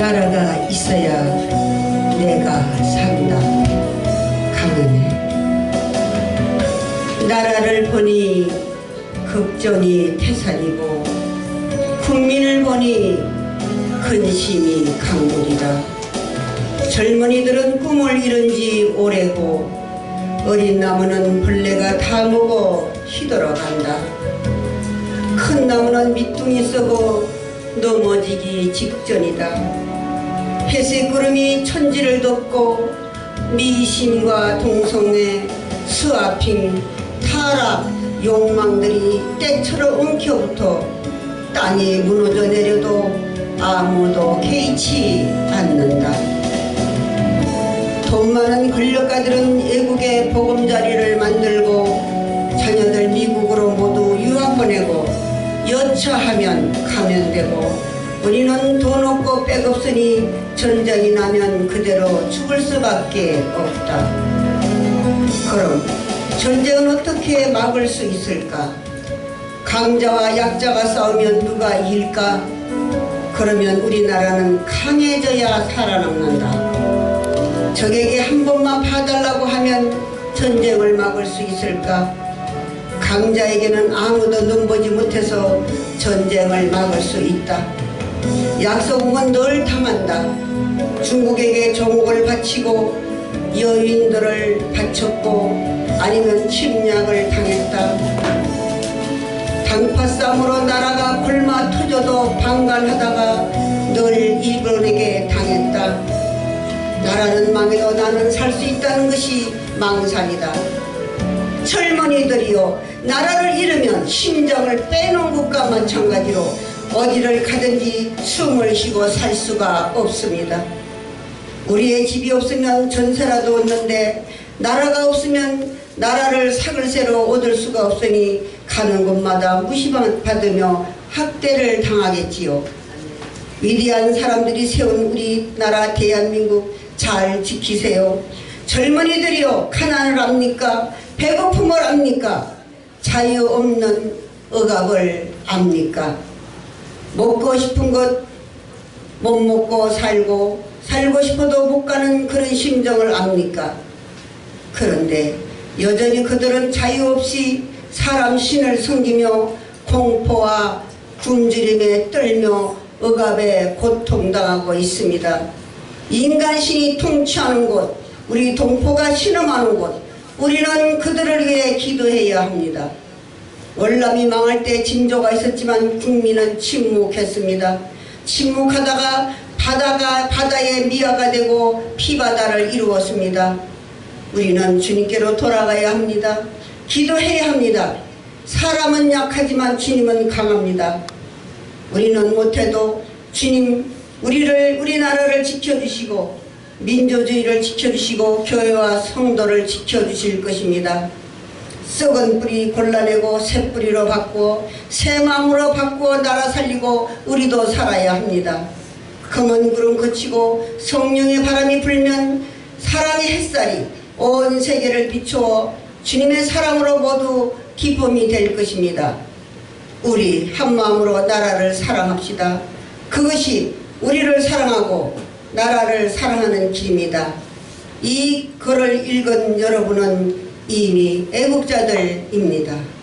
나라가 있어야 내가 산다. 강은혜. 나라를 보니 극전이 태산이고 국민을 보니 근심이 강물이다. 젊은이들은 꿈을 이룬 지 오래고 어린 나무는 벌레가 다 먹어 휘돌아간다. 큰 나무는 밑둥이 썩어 넘어지기 직전이다. 회색 구름이 천지를 덮고 미심과 동성애, 스와핑, 타락, 욕망들이 때처럼 엉켜붙어 땅이 무너져 내려도 아무도 개의치 않는다. 돈 많은 권력가들은 외국에 보금자리를 만들고 자녀들 미국으로 모두 유학 보내고 여차하면 가면 되고 우리는 돈 없고 백 없으니 전쟁이 나면 그대로 죽을 수밖에 없다. 그럼 전쟁은 어떻게 막을 수 있을까? 강자와 약자가 싸우면 누가 이길까? 그러면 우리나라는 강해져야 살아남는다. 적에게 한 번만 봐달라고 하면 전쟁을 막을 수 있을까? 강자에게는 아무도 눈보지 못해서 전쟁을 막을 수 있다. 약소국은 늘 당한다. 중국에게 종국을 바치고 여인들을 바쳤고 아니면 침략을 당했다. 당파 싸움으로 나라가 굶어 터져도 방관하다가 늘 일본에게 당했다. 나라는 망해도 나는 살 수 있다는 것이 망상이다. 젊은이들이요 나라를 잃으면 심장을 빼놓은 것과 마찬가지로 어디를 가든지 숨을 쉬고 살 수가 없습니다. 우리의 집이 없으면 전세라도 얻는데 나라가 없으면 나라를 사글세로 얻을 수가 없으니 가는 곳마다 무시받으며 학대를 당하겠지요. 위대한 사람들이 세운 우리나라 대한민국 잘 지키세요. 젊은이들이요 가난을 압니까? 배고픔을 압니까? 자유 없는 억압을 압니까? 먹고 싶은 것 못 먹고 살고 살고 싶어도 못 가는 그런 심정을 압니까? 그런데 여전히 그들은 자유 없이 사람 신을 섬기며 공포와 굶주림에 떨며 억압에 고통당하고 있습니다. 인간신이 통치하는 곳, 우리 동포가 신음하는 곳, 우리는 그들을 위해 기도해야 합니다. 월남이 망할 때 징조가 있었지만 국민은 침묵했습니다. 침묵하다가 바다가 바다의 미아가 되고 피바다를 이루었습니다. 우리는 주님께로 돌아가야 합니다. 기도해야 합니다. 사람은 약하지만 주님은 강합니다. 우리는 못해도 주님 우리를 우리나라를 지켜주시고 민주주의를 지켜주시고 교회와 성도를 지켜주실 것입니다. 썩은 뿌리 골라내고 새 뿌리로 바꾸어 새 마음으로 바꾸어 나라 살리고 우리도 살아야 합니다. 검은 구름 거치고 성령의 바람이 불면 사랑의 햇살이 온 세계를 비추어 주님의 사랑으로 모두 기쁨이 될 것입니다. 우리 한 마음으로 나라를 사랑합시다. 그것이 우리를 사랑하고 나라를 사랑하는 길입니다. 이 글을 읽은 여러분은 이미 애국자들입니다.